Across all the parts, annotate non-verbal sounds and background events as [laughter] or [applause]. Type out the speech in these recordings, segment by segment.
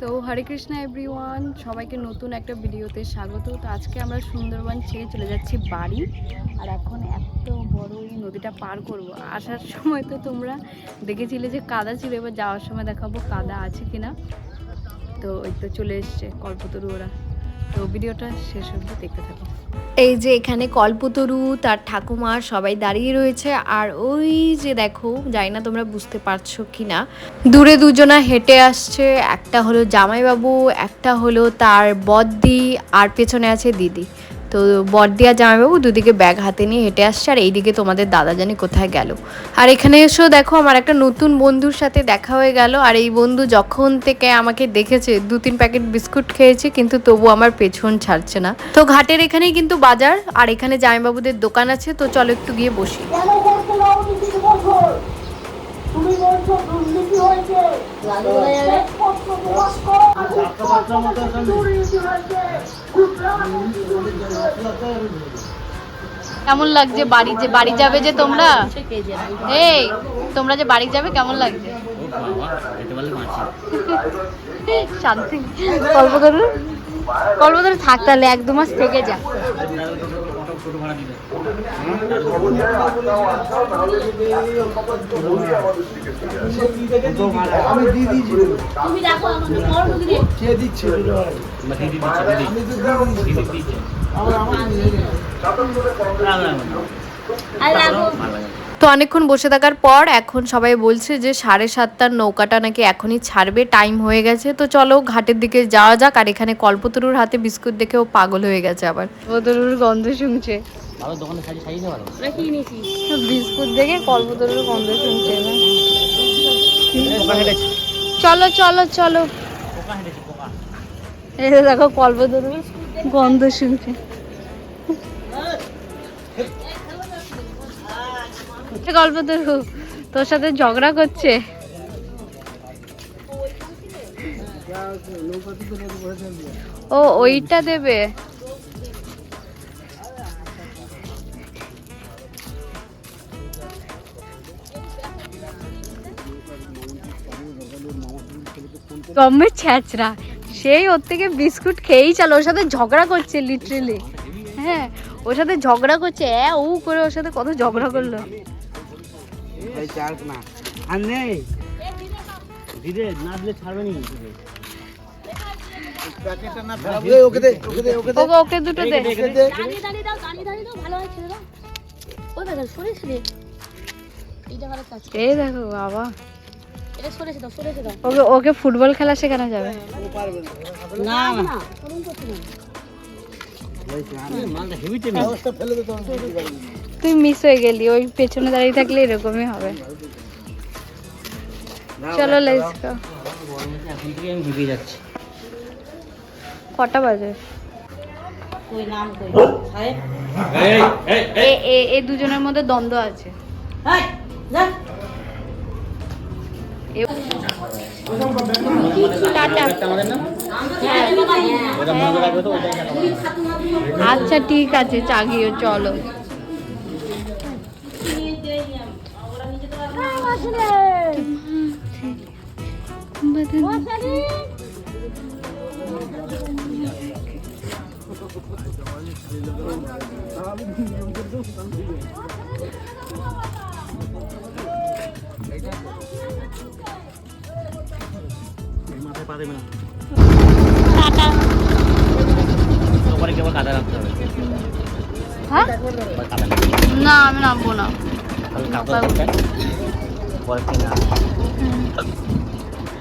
তো হরে কৃষ্ণ এভরিওয়ান সবাইকে নতুন একটা ভিডিওতে স্বাগত। তো আজকে আমরা সুন্দরবন ছেড়ে চলে যাচ্ছি বাড়ি, আর এখন এত বড় এই নদীটা পার করব। আসার সময় তো তোমরা দেখেছিলে যে কাদা ছিল, এবার যাওয়ার সময় দেখাবো কাদা আছে কিনা। তো ওই তো চলে এসছে কল্পতরু ওরা। তো ভিডিওটা শেষ অবধি দেখতে থাকুন এই যে এখানে কল্পতরু, তার ঠাকুমা সবাই দাঁড়িয়ে রয়েছে। আর ওই যে দেখো, জানি না তোমরা বুঝতে পারছ কি না দূরে দুজনা হেঁটে আসছে। একটা হলো জামাইবাবু, একটা হলো তার বদ্দি, আর পেছনে আছে দিদি। তো বর্দি আর জামাইবাবু দুদিকে ব্যাগ হাতে নিয়ে হেঁটে আসছে আর এইদিকে তোমাদের দাদা জানি কোথায় গেল। আর এখানে এসেও দেখো আমার একটা নতুন বন্ধুর সাথে দেখা হয়ে গেল আর এই বন্ধু যখন থেকে আমাকে দেখেছে দু তিন প্যাকেট বিস্কুট খেয়েছে কিন্তু তবু আমার পেছন ছাড়ছে না। তো ঘাটের এখানেই কিন্তু বাজার আর এখানে জামাইবাবুদের দোকান আছে তো চলো একটু গিয়ে বসি। তুমি বলছো দুর্নীতি হয়েছে। কেমন লাগছে? বাড়ি যে বাড়ি যাবে যে তোমরা? এই তোমরা যে বাড়ি যাবে কেমন লাগছে? [laughs] শান্তি। কল্পতরু কল্পতরু থাক তাহলে এক দু মাস থেকে যা। আমি ভাড়া কে দিচ্ছে? আমি দিয়ে দিয়েছি। আমার আমার নিয়ে নে। তো অনেকক্ষণ বসে থাকার পর এখন সবাই বলছে যে সাড়ে সাতটার নৌকাটা নাকি এখনই ছাড়বে টাইম হয়ে গেছে। তো চলো ঘাটের দিকে যাওয়া যাক আর এখানে কল্পতরুর হাতে বিস্কুট দেখে ও পাগল হয়ে গেছে আবার। কল্পতরুর গন্ধ শুনছে। বিস্কুট দেখে কল্পতরুর গন্ধ শুনছে চলো চলো চলো। এই দেখো কল্পতরুর গন্ধ শুনছে। কল্পতরু তোর সাথে ঝগড়া করছে? ও, ওইটা দেবে। গমের ছ্যাঁচড়া। সেই ওর থেকে বিস্কুট খেয়েই চলো। ওর সাথে ঝগড়া করছে লিটারেলি হ্যাঁ ওর সাথে ঝগড়া করছে উ করে ওর সাথে কত ঝগড়া করল। না। আর নেই। দিদে না দিলে ছাড়বে নি। প্যাকেটটা না ওকে দে ওকে দে ওকে দে। ওকে ওকে দুটো দে। দাঁড়িয়ে দাঁড়িয়ে দাও দাঁড়িয়ে দাঁড়িয়ে দাও ভালো দাও ও দাদা সরেছে রে। এইটা ভালো কাজ এই দেখো বাবা। এটা সরেছে দাও সরেছে দাও। ওকে ওকে ফুটবল খেলা শেখানো যাবে। না। না না। করতে না তুই মিস হয়ে গেলি ওই পেছনে দাঁড়িয়ে থাকলে এরকমই হবে। চলো লেটস গো এখন থেকে আমি ভিজে যাচ্ছি কটা বাজে? কই নাম কই সাহেব এ দুজনের মধ্যে দ্বন্দ্ব আছে। হ্যাঁ আচ্ছা ঠিক আছে চাগিও চলো। না আমি নামবো না কি না।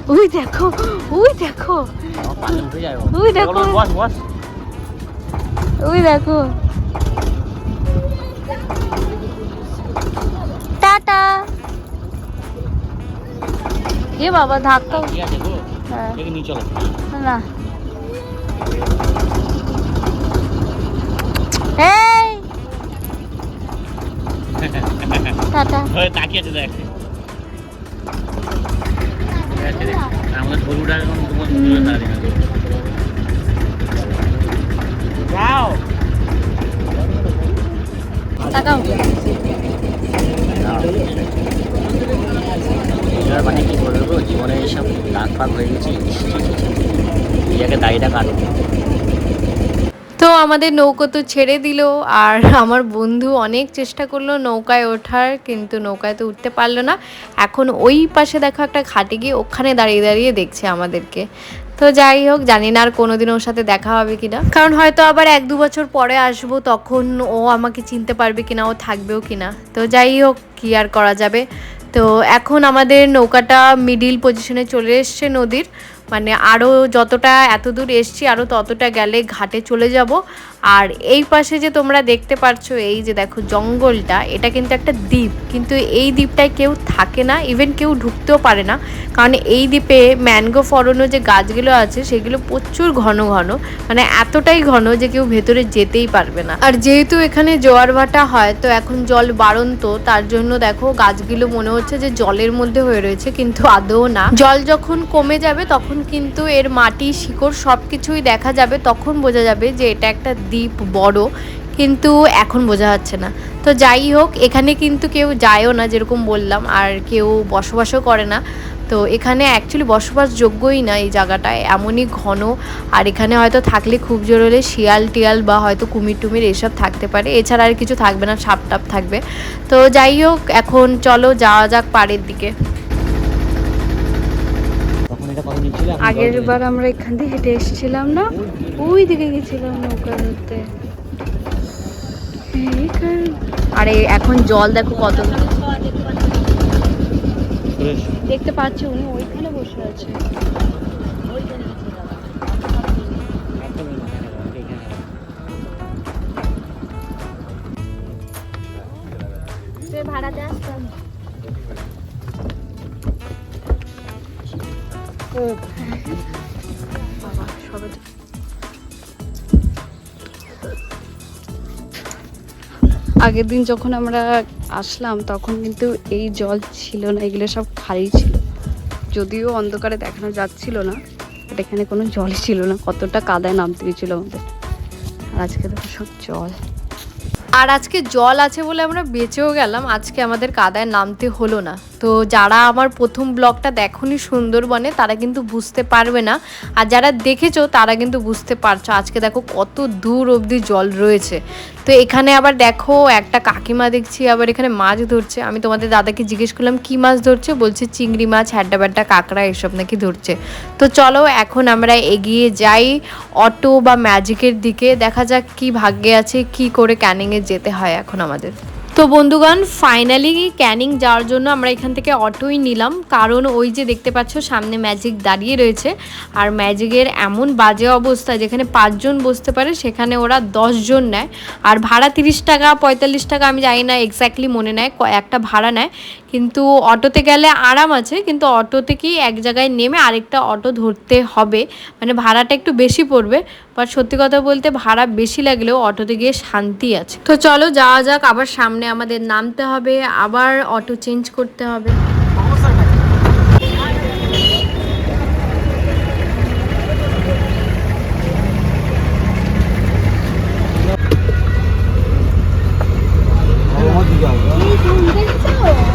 ওই দেখো ওই দেখো। ওই দেখো। বস বস। ওই দেখো। টাটা। এ বাবা ধাক্কা। হ্যাঁ। না। [laughs] টাটা। তাকিয়ে দেখ। আমাদের গরুটা এখন তাকাও এবার মানে কি বলব জীবনে এসব দাগ ফাগ হয়ে গেছে জায়গায় দাড়িটা কাটো। তো আমাদের নৌকো তো ছেড়ে দিল, আর আমার বন্ধু অনেক চেষ্টা করল নৌকায় ওঠার, কিন্তু নৌকায় তো উঠতে পারল না। এখন ওই পাশে দেখো একটা ঘাটে গিয়ে ওখানে দাঁড়িয়ে দাঁড়িয়ে দেখছে আমাদেরকে। তো যাই হোক, জানি না আর কোনোদিন ওর সাথে দেখা হবে কিনা। কারণ হয়তো আবার এক দু বছর পরে আসব, তখন ও আমাকে চিনতে পারবে কিনা, ও থাকবেও কিনা। তো যাই হোক, কি আর করা যাবে। তো এখন আমাদের নৌকাটা মিডিল পজিশনে চলে এসছে নদীর। মানে আরও যতটা এতদূর এসছি আরও ততটা গেলে ঘাটে চলে যাব। আর এই পাশে যে তোমরা দেখতে পারছ, এই যে দেখো জঙ্গলটা, এটা কিন্তু একটা দ্বীপ। কিন্তু এই দ্বীপটায় কেউ থাকে না ইভেন কেউ ঢুকতেও পারে না। কারণ এই দ্বীপে ম্যানগো ফরনো যে গাছগুলো আছে, সেগুলো প্রচুর ঘন ঘন মানে এতটাই ঘন যে কেউ ভেতরে যেতেই পারবে না। আর যেহেতু এখানে জোয়ার ভাটা হয়, তো এখন জল বাড়ন্ত, তার জন্য দেখো গাছগুলো মনে হচ্ছে যে জলের মধ্যে হয়ে রয়েছে, কিন্তু আদৌ না। জল যখন কমে যাবে, তখন কিন্তু এর মাটি, শিকড় সব কিছুই দেখা যাবে, তখন বোঝা যাবে যে এটা একটা দ্বীপ বড়, কিন্তু এখন বোঝা যাচ্ছে না। তো যাই হোক, এখানে কিন্তু কেউ যায়ও না, যেরকম বললাম, আর কেউ বসবাসও করে না। তো এখানে অ্যাকচুয়ালি বসবাসযোগ্যই না এই জায়গাটায়, এমনই ঘন। আর এখানে হয়তো থাকলে খুব জোর হলে শিয়াল টিয়াল বা হয়তো কুমির টুমির এসব থাকতে পারে। এছাড়া আর কিছু থাকবে না, সাপ টাপ থাকবে। তো যাই হোক, এখন চলো যাওয়া যাক পাড়ের দিকে তখন এটা কত নিচ্ছিল আগের বার আমরা এখান থেকে হেঁটে এসেছিলাম না? ওই দিকে গেছিলাম নৌকা ধরতে আরে এখন জল দেখো কত। দেখতে পাচ্ছি উনি ওইখানে বসে আছে। তুই ভাড়াতে আগের দিন যখন আমরা আসলাম, তখন কিন্তু এই জল ছিল না, এগুলো সব খালি ছিল। যদিও অন্ধকারে দেখানো যাচ্ছিল না এখানে কোনো জল ছিল না। কতটা কাদায় নামতে গেছিল আমাদের। আজকে দেখো সব জল। আর আজকে জল আছে বলে আমরা বেঁচেও গেলাম। আজকে আমাদের কাদায় নামতে হলো না। তো যারা আমার প্রথম ব্লগটা দেখনি সুন্দরবনে, তারা কিন্তু বুঝতে পারবে না। আর যারা দেখেছ, তারা কিন্তু বুঝতে পারছ। আজকে দেখো কত দূর অবধি জল রয়েছে। তো এখানে আবার দেখো একটা কাকিমা দেখছি, আবার এখানে মাছ ধরছে। আমি তোমাদের দাদাকে জিজ্ঞেস করলাম, কি মাছ ধরছে? বলছে, চিংড়ি মাছ হ্যাড্ডা ব্যাড্ডা কাঁকড়া, এসব নাকি ধরছে। তো চলো এখন আমরা এগিয়ে যাই অটো বা ম্যাজিকের দিকে। দেখা যাক কি ভাগ্যে আছে, কি করে ক্যানিংয়ে যেতে হয় এখন আমাদের। তো বন্ধুগণ ফাইনালি ক্যানিং যাওয়ার জন্য আমরা এখান থেকে অটোই নিলাম। কারণ ওই যে দেখতে পাচ্ছ, সামনে ম্যাজিক দাঁড়িয়ে রয়েছে। আর ম্যাজিকের এমন বাজে অবস্থা, যেখানে পাঁচজন বসতে পারে, সেখানে ওরা দশজন নেয়। আর ভাড়া তিরিশ টাকা, পঁয়তাল্লিশ টাকা, আমি জানি না এক্স্যাক্টলি মনে নেয় একটা ভাড়া নেয়। কিন্তু অটোতে গেলে আরাম আছে, কিন্তু অটো থেকেই এক জায়গায় নেমে আরেকটা অটো ধরতে হবে? মানে ভাড়াটা একটু বেশি পড়বে। বাট সত্যি কথা বলতে ভাড়া বেশি লাগলেও অটোতে গিয়ে শান্তি আছে। তো চলো যাওয়া যাক, আবার সামনে আমাদের নামতে হবে, আবার অটো চেঞ্জ করতে হবে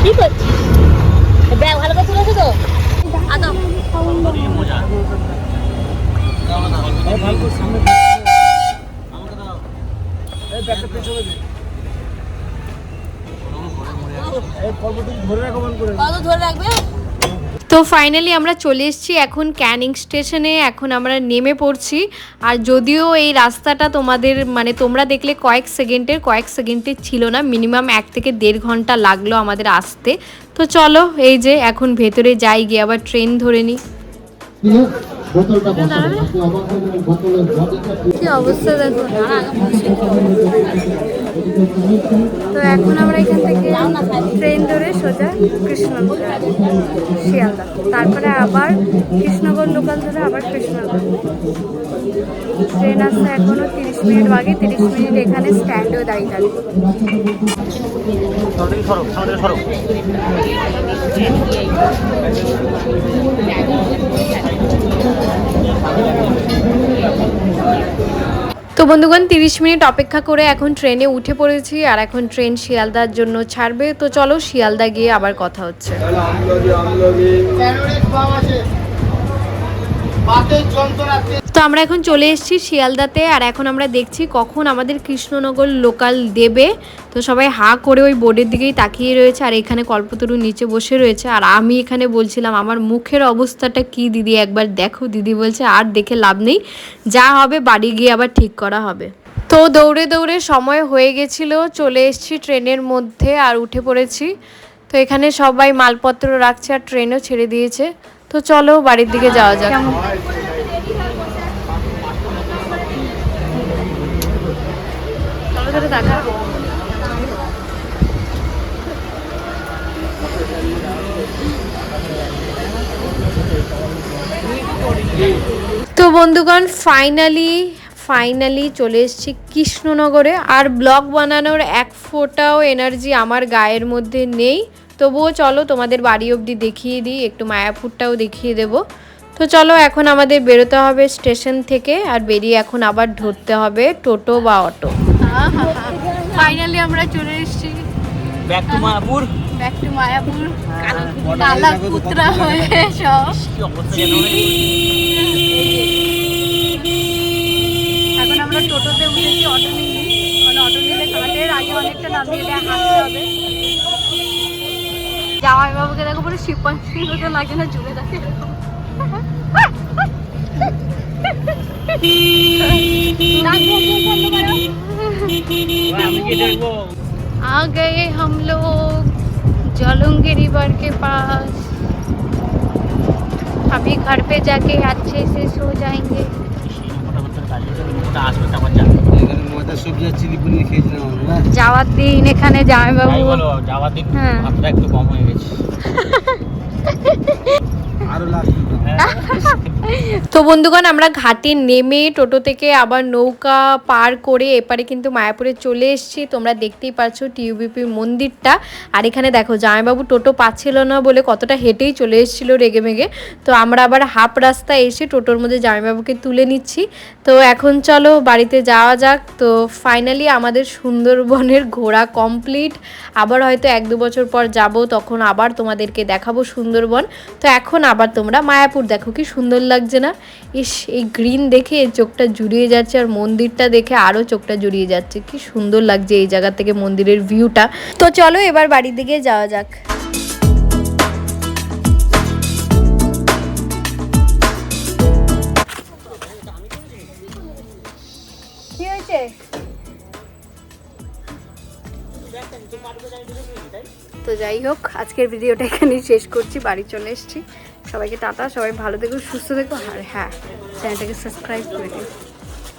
কি করছিস ব্যাগ ভালো করে তুলেছো তো আদম কত ধরে রাখবে তো ফাইনালি আমরা চলে এসেছি এখন ক্যানিং স্টেশনে, এখন আমরা নেমে পড়ছি। আর যদিও এই রাস্তাটা তোমাদের মানে তোমরা দেখলে কয়েক সেকেন্ডের কয়েক সেকেন্ডের ছিল না মিনিমাম এক থেকে দেড় ঘণ্টা লাগল আমাদের আসতে। তো চলো, এই যে এখন ভেতরে যাই, গিয়ে আবার ট্রেন ধরে নিই। কি অবস্থা দেখো? তো এখন আমরা এখান থেকে ট্রেন ধরে সোজা কৃষ্ণনগর শিয়ালদা। তারপরে আবার কৃষ্ণনগর লোকাল ধরে আবার কৃষ্ণনগর। ট্রেন আসতে এখনও তিরিশ মিনিট বাকি, তিরিশ মিনিট এখানে স্ট্যান্ডেও দাঁড়িয়ে থাকবে। সরক তো বন্ধুগণ তিরিশ মিনিট অপেক্ষা করে এখন ট্রেনে উঠে পড়েছি আর এখন ট্রেন শিয়ালদার জন্য ছাড়বে। তো চলো শিয়ালদা গিয়ে আবার কথা হচ্ছে। তো আমরা এখন চলে এসেছি শিয়ালদাতে, আর এখন আমরা দেখছি কখন আমাদের কৃষ্ণনগর লোকাল দেবে। তো সবাই হা করে ওই বোর্ডের দিকেই তাকিয়ে রয়েছে, আর এখানে কল্পতরু নিচে বসে রয়েছে। আর আমি এখানে বলছিলাম, আমার মুখের অবস্থাটা কি দিদি? একবার দেখো। দিদি বলছে, আর দেখে লাভ নেই। যা হবে, বাড়ি গিয়ে আবার ঠিক করা হবে। তো দৌড়ে দৌড়ে সময় হয়ে গেছিল, চলে এসেছি ট্রেনের মধ্যে, আর উঠে পড়েছি। তো এখানে সবাই মালপত্র রাখছে, আর ট্রেনও ছেড়ে দিয়েছে। তো চলো বাড়ির দিকে যাওয়া যাক। তো বন্ধুগণ ফাইনালি ফাইনালি চলে এসেছি কৃষ্ণনগরে। আর ব্লগ বানানোর এক ফোঁটাও এনার্জি আমার গায়ের মধ্যে নেই। তবুও চলো তোমাদের বাড়ি অবধি দেখিয়ে দিই একটু মায়াপুরটাও দেখিয়ে দেব। তো চলো এখন আমাদের বেরোতে হবে স্টেশন থেকে আর বেরিয়ে এখন আবার ধরতে হবে টোটো বা অটো। ফাইনালি আমরা চলে এসেছি। Back to Mayapur back to Mayapur কালা পুত্রা হয়ে সব? এখন আমরা টোটোতে উঠেছি অটো নিয়ে। মানে অটো নিলে ঘাটের আগে অনেকটা নামিয়ে দেয় হাঁটতে হবে। জামাই বাবুকে দেখো পুরো শিপাঞ্চির মতো লাগে না ঝুলে থাকে আমি কি দেখবো आ गए हम लोग जलूंगी रिवर के पास अभी घर पे जाके अच्छे से सो जाएंगे যাওয়ার দিন এখানে জামাই তাই বাবু যাওয়ার দিন হ্যাঁ। একটু কম হয়ে গেছে [laughs] তো বন্ধুগণ, আমরা ঘাটে নেমে টোটো থেকে আবার নৌকা পার করে এপারে কিন্তু মায়াপুরে চলে এসেছি। তোমরা দেখতেই পাচ্ছ টিউবিপি মন্দিরটা। আর এখানে দেখো, জামাইবাবু টোটো পাচ্ছিল না বলে কতটা হেঁটেই চলে এসেছিল রেগে মেগে তো আমরা আবার হাফ রাস্তা এসে টোটোর মধ্যে জামাইবাবুকে তুলে নিচ্ছি। তো এখন চলো বাড়িতে যাওয়া যাক। তো ফাইনালি আমাদের সুন্দরবনের ঘোরা কমপ্লিট আবার হয়তো এক দু বছর পর যাব, তখন আবার তোমাদেরকে দেখাবো সুন্দরবন। তো এখন আবার তোমরা মায়াপুর দেখো কি সুন্দর লাগছে না। ইস, এই গ্রিন দেখে চোখটা জুড়িয়ে যাচ্ছে আর মন্দিরটা দেখে আরও চোখটা জুড়িয়ে যাচ্ছে। কি সুন্দর লাগছে এই জায়গা থেকে মন্দিরের ভিউটা। তো চলো এবার বাড়ির দিকে যাওয়া যাক। তো যাই হোক, আজকের ভিডিওটা এখানেই শেষ করছি, বাড়ি চলে এসেছি। সবাইকে টাটা, সবাই ভালো থেকো, সুস্থ থেকো, আর হ্যাঁ চ্যানেলটাকে সাবস্ক্রাইব করে দিও।